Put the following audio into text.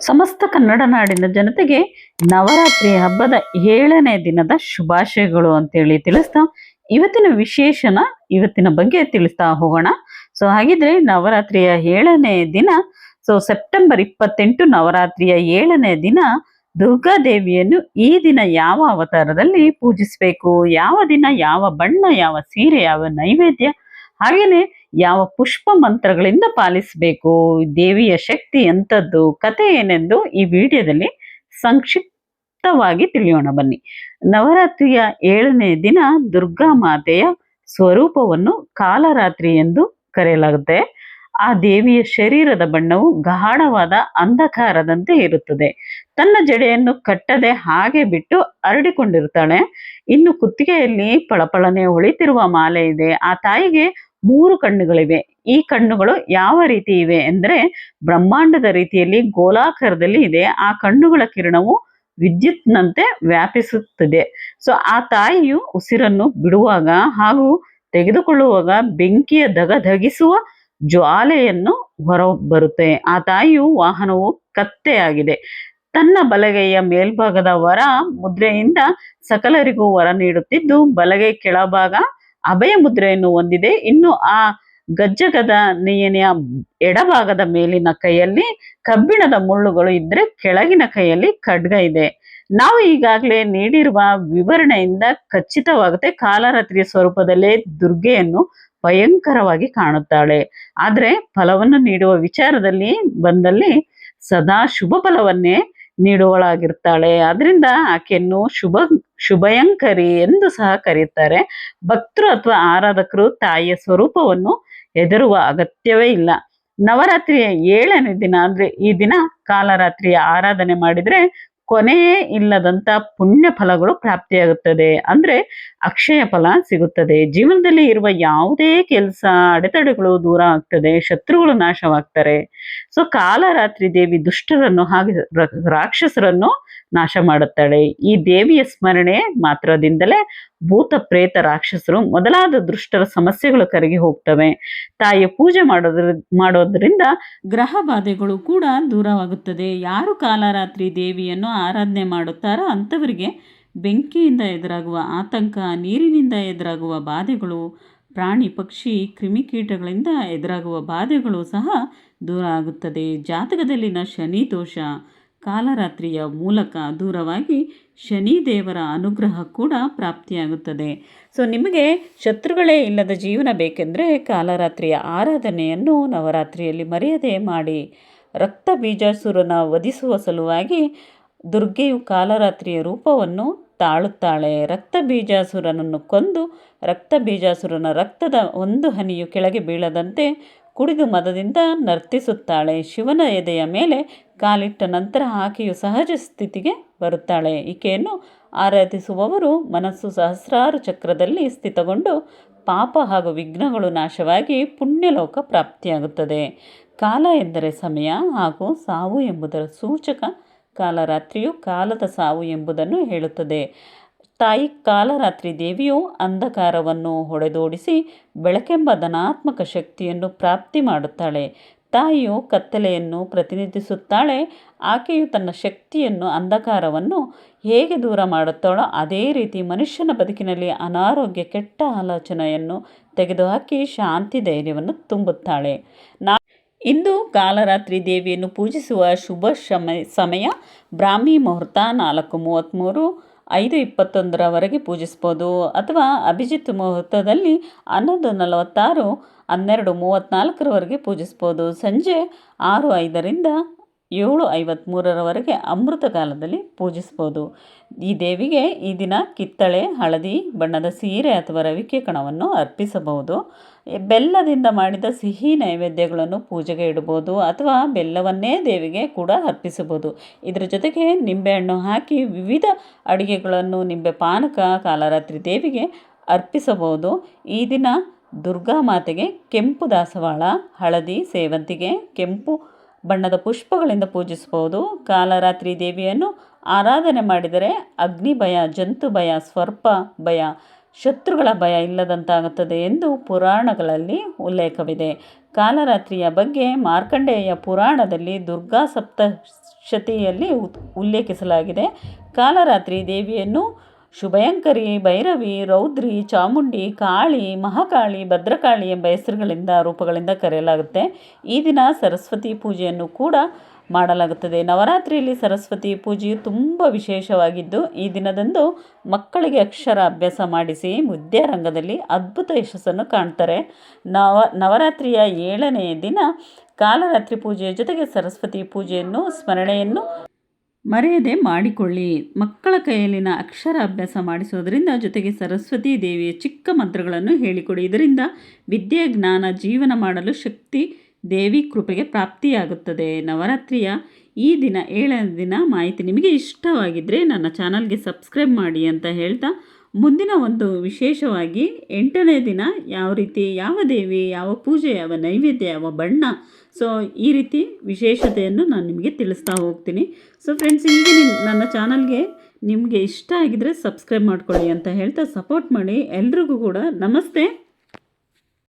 ಸಮಸ್ತ ಕನ್ನಡ ನಾಡಿನ ಜನತೆಗೆ ನವರಾತ್ರಿ ಹಬ್ಬದ ಏಳನೇ ದಿನದ ಶುಭಾಶಯಗಳು ಅಂತೇಳಿ ತಿಳಿಸ್ತಾ, ಇವತ್ತಿನ ವಿಶೇಷನ ಇವತ್ತಿನ ಬಗ್ಗೆ ತಿಳಿಸ್ತಾ ಹೋಗೋಣ. ಸೊ ಹಾಗಿದ್ರೆ ನವರಾತ್ರಿಯ ಏಳನೇ ದಿನ ಸೊ ಸೆಪ್ಟೆಂಬರ್ ಇಪ್ಪತ್ತೆಂಟು ನವರಾತ್ರಿಯ ಏಳನೇ ದಿನ ದುರ್ಗಾದೇವಿಯನ್ನು ಈ ದಿನ ಯಾವ ಅವತಾರದಲ್ಲಿ ಪೂಜಿಸಬೇಕು? ಯಾವ ದಿನ, ಯಾವ ಬಣ್ಣ, ಯಾವ ಸೀರೆ, ಯಾವ ನೈವೇದ್ಯ ಹಾಗೇನೆ ಯಾವ ಪುಷ್ಪ ಮಂತ್ರಗಳಿಂದ ಪಾಲಿಸಬೇಕು, ದೇವಿಯ ಶಕ್ತಿ ಎಂಥದ್ದು ಕತೆ ಏನೆಂದು ಈ ವಿಡಿಯೋದಲ್ಲಿ ಸಂಕ್ಷಿಪ್ತವಾಗಿ ತಿಳಿಯೋಣ ಬನ್ನಿ. ನವರಾತ್ರಿಯ ಏಳನೇ ದಿನ ದುರ್ಗಾ ಮಾತೆಯ ಸ್ವರೂಪವನ್ನು ಕಾಲರಾತ್ರಿ ಎಂದು ಕರೆಯಲಾಗುತ್ತೆ. ಆ ದೇವಿಯ ಶರೀರದ ಬಣ್ಣವು ಗಾಢವಾದ ಅಂಧಕಾರದಂತೆ ಇರುತ್ತದೆ. ತನ್ನ ಜಡೆಯನ್ನು ಕಟ್ಟದೆ ಹಾಗೆ ಬಿಟ್ಟು ಹರಡಿಕೊಂಡಿರುತ್ತಾಳೆ ಇನ್ನು ಕುತ್ತಿಗೆಯಲ್ಲಿ ಪಳಪಳನೆ ಹೊಳಿತಿರುವ ಮಾಲೆ ಇದೆ. ಆ ತಾಯಿಗೆ ಮೂರು ಕಣ್ಣುಗಳಿವೆ ಈ ಕಣ್ಣುಗಳು ಯಾವ ರೀತಿ ಇವೆ ಅಂದರೆ ಬ್ರಹ್ಮಾಂಡದ ರೀತಿಯಲ್ಲಿ ಗೋಲಾಕಾರದಲ್ಲಿ ಇದೆ. ಆ ಕಣ್ಣುಗಳ ಕಿರಣವು ವಿದ್ಯುತ್ನಂತೆ ವ್ಯಾಪಿಸುತ್ತದೆ. ಸೊ ಆ ತಾಯಿಯು ಉಸಿರನ್ನು ಬಿಡುವಾಗ ಹಾಗೂ ತೆಗೆದುಕೊಳ್ಳುವಾಗ ಬೆಂಕಿಯ ದಗಧಗಿಸುವ ಜ್ವಾಲೆಯನ್ನು ಹೊರ ಬರುತ್ತೆ ಆ ತಾಯಿಯು ವಾಹನವು ಕತ್ತೆಯಾಗಿದೆ. ತನ್ನ ಬಲಗೈಯ ಮೇಲ್ಭಾಗದ ವರ ಮುದ್ರೆಯಿಂದ ಸಕಲರಿಗೂ ವರ ನೀಡುತ್ತಿದ್ದು, ಬಲಗೈ ಕೆಳಭಾಗ ಅಭಯ ಮುದ್ರೆಯನ್ನು ಹೊಂದಿದೆ. ಇನ್ನು ಆ ಗಜ್ಜಗದ ನೇಯನೆಯ ಎಡಭಾಗದ ಮೇಲಿನ ಕೈಯಲ್ಲಿ ಕಬ್ಬಿಣದ ಮುಳ್ಳುಗಳು ಇದ್ರೆ ಕೆಳಗಿನ ಕೈಯಲ್ಲಿ ಖಡ್ಗ ಇದೆ. ನಾವು ಈಗಾಗಲೇ ನೀಡಿರುವ ವಿವರಣೆಯಿಂದ ಖಚಿತವಾಗುತ್ತೆ. ಕಾಲರಾತ್ರಿಯ ಸ್ವರೂಪದಲ್ಲೇ ದುರ್ಗೆಯನ್ನು ಭಯಂಕರವಾಗಿ ಕಾಣುತ್ತಾಳೆ. ಆದರೆ ಫಲವನ್ನು ನೀಡುವ ವಿಚಾರದಲ್ಲಿ ಬಂದಲ್ಲಿ ಸದಾ ಶುಭ ಫಲವನ್ನೇ ನೀಡುವಳಾಗಿರ್ತಾಳೆ. ಅದರಿಂದ ಆಕೆಯನ್ನು ಶುಭ, ಶುಭಯಂಕರಿ ಎಂದು ಸಹ ಕರೀತಾರೆ. ಭಕ್ತರು ಅಥವಾ ಆರಾಧಕರು ತಾಯಿಯ ಸ್ವರೂಪವನ್ನು ಹೆದರುವ ಅಗತ್ಯವೇ ಇಲ್ಲ. ನವರಾತ್ರಿಯ ಏಳನೇ ದಿನ ಅಂದ್ರೆ ಈ ದಿನ ಕಾಲರಾತ್ರಿಯ ಆರಾಧನೆ ಮಾಡಿದ್ರೆ ಕೊನೆಯೇ ಇಲ್ಲದಂತ ಪುಣ್ಯ ಫಲಗಳು ಪ್ರಾಪ್ತಿಯಾಗುತ್ತದೆ. ಅಂದ್ರೆ ಅಕ್ಷಯ ಫಲ ಸಿಗುತ್ತದೆ. ಜೀವನದಲ್ಲಿ ಇರುವ ಯಾವುದೇ ಕೆಲಸ, ಅಡೆತಡೆಗಳು ದೂರ ಆಗ್ತದೆ. ಶತ್ರುಗಳು ನಾಶವಾಗ್ತಾರೆ. ಸೊ ಕಾಲರಾತ್ರಿ ದೇವಿ ದುಷ್ಟರನ್ನು ಹಾಗೆ ರಾಕ್ಷಸರನ್ನು ನಾಶ ಮಾಡುತ್ತಾಳೆ. ಈ ದೇವಿಯ ಸ್ಮರಣೆ ಮಾತ್ರದಿಂದಲೇ ಭೂತ ಪ್ರೇತ ರಾಕ್ಷಸರು ಮೊದಲಾದ ದುಷ್ಟರ ಸಮಸ್ಯೆಗಳು ಕರಗಿ ಹೋಗ್ತವೆ. ತಾಯಿಯ ಪೂಜೆ ಮಾಡೋದ್ರ, ಮಾಡೋದ್ರಿಂದ ಗ್ರಹ ಬಾಧೆಗಳು ಕೂಡ ದೂರವಾಗುತ್ತದೆ. ಯಾರು ಕಾಲರಾತ್ರಿ ದೇವಿಯನ್ನು ಆರಾಧನೆ ಮಾಡುತ್ತಾರೋ ಅಂಥವರಿಗೆ ಬೆಂಕಿಯಿಂದ ಎದುರಾಗುವ ಆತಂಕ, ನೀರಿನಿಂದ ಎದುರಾಗುವ ಬಾಧೆಗಳು, ಪ್ರಾಣಿ, ಪಕ್ಷಿ, ಕ್ರಿಮಿಕೀಟಗಳಿಂದ ಎದುರಾಗುವ ಬಾಧೆಗಳು ಸಹ ದೂರ ಆಗುತ್ತದೆ. ಜಾತಕದಲ್ಲಿನ ಶನಿ ದೋಷ ಕಾಲರಾತ್ರಿಯ ಮೂಲಕ ದೂರವಾಗಿ ಶನಿ ದೇವರ ಅನುಗ್ರಹ ಕೂಡ ಪ್ರಾಪ್ತಿಯಾಗುತ್ತದೆ. ಸೊ, ನಿಮಗೆ ಶತ್ರುಗಳೇ ಇಲ್ಲದ ಜೀವನ ಬೇಕೆಂದರೆ ಕಾಲರಾತ್ರಿಯ ಆರಾಧನೆಯನ್ನು ನವರಾತ್ರಿಯಲ್ಲಿ ಮರೆಯದೆ ಮಾಡಿ. ರಕ್ತ ಬೀಜಾಸುರನ ವಧಿಸುವ ಸಲುವಾಗಿ ದುರ್ಗೆಯು ಕಾಲರಾತ್ರಿಯ ರೂಪವನ್ನು ತಾಳುತ್ತಾಳೆ. ರಕ್ತ ಬೀಜಾಸುರನನ್ನು ಕೊಂದು, ರಕ್ತ ಬೀಜಾಸುರನ ರಕ್ತದ ಒಂದು ಹನಿಯು ಕೆಳಗೆ ಬೀಳದಂತೆ ಕುಡಿದು ಮದದಿಂದ ನರ್ತಿಸುತ್ತಾಳೆ. ಶಿವನ ಎದೆಯ ಮೇಲೆ ಕಾಲಿಟ್ಟ ನಂತರ ಆಕೆಯು ಸಹಜ ಸ್ಥಿತಿಗೆ ಬರುತ್ತಾಳೆ. ಈಕೆಯನ್ನು ಆರಾಧಿಸುವವರು ಮನಸ್ಸು ಸಹಸ್ರಾರು ಚಕ್ರದಲ್ಲಿ ಸ್ಥಿತಗೊಂಡು ಪಾಪ ಹಾಗೂ ವಿಘ್ನಗಳು ನಾಶವಾಗಿ ಪುಣ್ಯಲೋಕ ಪ್ರಾಪ್ತಿಯಾಗುತ್ತದೆ. ಕಾಲ ಎಂದರೆ ಸಮಯ ಹಾಗೂ ಸಾವು ಎಂಬುದರ ಸೂಚಕ ಕಾಲರಾತ್ರಿಯು ಕಾಲದ ಸಾವು ಎಂಬುದನ್ನು ಹೇಳುತ್ತದೆ. ತಾಯಿ ಕಾಲರಾತ್ರಿ ದೇವಿಯು ಅಂಧಕಾರವನ್ನು ಹೊಡೆದೋಡಿಸಿ ಬೆಳಕೆಂಬ ಧನಾತ್ಮಕ ಶಕ್ತಿಯನ್ನು ಪ್ರಾಪ್ತಿ ಮಾಡುತ್ತಾಳೆ. ತಾಯಿಯು ಕತ್ತಲೆಯನ್ನು ಪ್ರತಿನಿಧಿಸುತ್ತಾಳೆ. ಆಕೆಯು ತನ್ನ ಶಕ್ತಿಯನ್ನು, ಅಂಧಕಾರವನ್ನು ಹೇಗೆ ದೂರ ಮಾಡುತ್ತಾಳೋ ಅದೇ ರೀತಿ ಮನುಷ್ಯನ ಬದುಕಿನಲ್ಲಿ ಅನಾರೋಗ್ಯ ಕೆಟ್ಟ ಆಲೋಚನೆಯನ್ನು ತೆಗೆದುಹಾಕಿ ಶಾಂತಿ ಧೈರ್ಯವನ್ನು ತುಂಬುತ್ತಾಳೆ. ನಾ ಇಂದು ಕಾಲರಾತ್ರಿ ದೇವಿಯನ್ನು ಪೂಜಿಸುವ ಶುಭ ಸಮಯ ಬ್ರಾಹ್ಮಿ ಮುಹೂರ್ತ ನಾಲ್ಕು ಮೂವತ್ತ್ಮೂರು ಐದು ಇಪ್ಪತ್ತೊಂದರವರೆಗೆ ಪೂಜಿಸ್ಬೋದು ಅಥವಾ ಅಭಿಜಿತ್ ಮುಹೂರ್ತದಲ್ಲಿ ಹನ್ನೊಂದು ನಲವತ್ತಾರು ಹನ್ನೆರಡು ಮೂವತ್ತ್ನಾಲ್ಕರವರೆಗೆ ಪೂಜಿಸ್ಬೋದು ಸಂಜೆ ಆರು ಐದರಿಂದ ಏಳು ಐವತ್ತ್ಮೂರರವರೆಗೆ ಅಮೃತ ಕಾಲದಲ್ಲಿ ಪೂಜಿಸ್ಬೋದು ಈ ದೇವಿಗೆ ಈ ದಿನ ಕಿತ್ತಳೆ, ಹಳದಿ, ಬಣ್ಣದ ಸೀರೆ ಅಥವಾ ರವಿಕೆ ಕಣವನ್ನು ಅರ್ಪಿಸಬಹುದು. ಬೆಲ್ಲದಿಂದ ಮಾಡಿದ ಸಿಹಿ ನೈವೇದ್ಯಗಳನ್ನು ಪೂಜೆಗೆ ಇಡ್ಬೋದು ಅಥವಾ ಬೆಲ್ಲವನ್ನೇ ದೇವಿಗೆ ಕೂಡ ಅರ್ಪಿಸಬಹುದು. ಇದರ ಜೊತೆಗೆ ನಿಂಬೆಹಣ್ಣು ಹಾಕಿ ವಿವಿಧ ಅಡುಗೆಗಳನ್ನು ನಿಂಬೆ ಪಾನಕ, ಕಾಲರಾತ್ರಿ ದೇವಿಗೆ ಅರ್ಪಿಸಬಹುದು. ಈ ದಿನ ದುರ್ಗಾ ಮಾತೆಗೆ ಕೆಂಪು ದಾಸವಾಳ, ಹಳದಿ ಸೇವಂತಿಗೆ, ಕೆಂಪು ಬಣ್ಣದ ಪುಷ್ಪಗಳಿಂದ ಪೂಜಿಸಬಹುದು. ಕಾಲರಾತ್ರಿ ದೇವಿಯನ್ನು ಆರಾಧನೆ ಮಾಡಿದರೆ ಅಗ್ನಿ ಭಯ, ಜಂತು ಭಯ ಸ್ವರ್ಪ ಭಯ, ಶತ್ರುಗಳ ಭಯ ಇಲ್ಲದಂತಾಗುತ್ತದೆ ಎಂದು ಪುರಾಣಗಳಲ್ಲಿ ಉಲ್ಲೇಖವಿದೆ. ಕಾಲರಾತ್ರಿಯ ಬಗ್ಗೆ ಮಾರ್ಕಂಡೇಯ ಪುರಾಣದಲ್ಲಿ ದುರ್ಗಾ ಸಪ್ತಶತಿಯಲ್ಲಿ ಉಲ್ಲೇಖಿಸಲಾಗಿದೆ. ಕಾಲರಾತ್ರಿ ದೇವಿಯನ್ನು ಶುಭಯಂಕರಿ, ಭೈರವಿ, ರೌದ್ರಿ, ಚಾಮುಂಡಿ, ಕಾಳಿ, ಮಹಾಕಾಳಿ, ಭದ್ರಕಾಳಿ ಎಂಬ ಹೆಸರುಗಳಿಂದ ರೂಪಗಳಿಂದ ಕರೆಯಲಾಗುತ್ತೆ. ಈ ದಿನ ಸರಸ್ವತಿ ಪೂಜೆಯನ್ನು ಕೂಡ ಮಾಡಲಾಗುತ್ತದೆ. ನವರಾತ್ರಿಯಲ್ಲಿ ಸರಸ್ವತಿ ಪೂಜೆಯು ತುಂಬ ವಿಶೇಷವಾಗಿದ್ದು, ಈ ದಿನದಂದು ಮಕ್ಕಳಿಗೆ ಅಕ್ಷರ ಅಭ್ಯಾಸ ಮಾಡಿಸಿ ವಿದ್ಯಾರಂಗದಲ್ಲಿ ಅದ್ಭುತ ಯಶಸ್ಸನ್ನು ಕಾಣ್ತಾರೆ. ನವ, ನವರಾತ್ರಿಯ ಏಳನೆಯ ದಿನ ಕಾಲರಾತ್ರಿ ಪೂಜೆಯ ಜೊತೆಗೆ ಸರಸ್ವತಿ ಪೂಜೆಯನ್ನು, ಸ್ಮರಣೆಯನ್ನು ಮರೆಯದೆ ಮಾಡಿಕೊಳ್ಳಿ. ಮಕ್ಕಳ ಕೈಯಲ್ಲಿನ ಅಕ್ಷರ ಅಭ್ಯಾಸ ಮಾಡಿಸೋದರಿಂದ ಜೊತೆಗೆ ಸರಸ್ವತಿ ದೇವಿಯ ಚಿಕ್ಕ ಮಂತ್ರಗಳನ್ನು ಹೇಳಿಕೊಡಿ. ಇದರಿಂದ ವಿದ್ಯೆ, ಜ್ಞಾನ, ಜೀವನ ಮಾಡಲು ಶಕ್ತಿ ದೇವಿ ಕೃಪೆಗೆ ಪ್ರಾಪ್ತಿಯಾಗುತ್ತದೆ. ನವರಾತ್ರಿಯ ಈ ದಿನ, ಏಳನೇ ದಿನ ಮಾಹಿತಿ ನಿಮಗೆ ಇಷ್ಟವಾಗಿದ್ದರೆ ನನ್ನ ಚಾನಲ್ಗೆ ಸಬ್ಸ್ಕ್ರೈಬ್ ಮಾಡಿ ಅಂತ ಹೇಳ್ತಾ ಮುಂದಿನ ಒಂದು ವಿಶೇಷವಾಗಿ ಎಂಟನೇ ದಿನ ಯಾವ ರೀತಿ ಯಾವ ದೇವಿ, ಯಾವ ಪೂಜೆ, ಯಾವ ನೈವೇದ್ಯ, ಯಾವ ಬಣ್ಣ? ಸೊ ಈ ರೀತಿ ವಿಶೇಷತೆಯನ್ನು ನಾನು ನಿಮಗೆ ತಿಳಿಸ್ತಾ ಹೋಗ್ತೀನಿ. ಸೊ ಫ್ರೆಂಡ್ಸ್ ಹೀಗೆ ನನ್ನ ಚಾನಲ್ಗೆ ನಿಮಗೆ ಇಷ್ಟ ಆಗಿದರೆ ಸಬ್ಸ್ಕ್ರೈಬ್ ಮಾಡ್ಕೊಳ್ಳಿ ಅಂತ ಹೇಳ್ತಾ ಸಪೋರ್ಟ್ ಮಾಡಿ. ಎಲ್ರಿಗೂ ಕೂಡ ನಮಸ್ತೆ.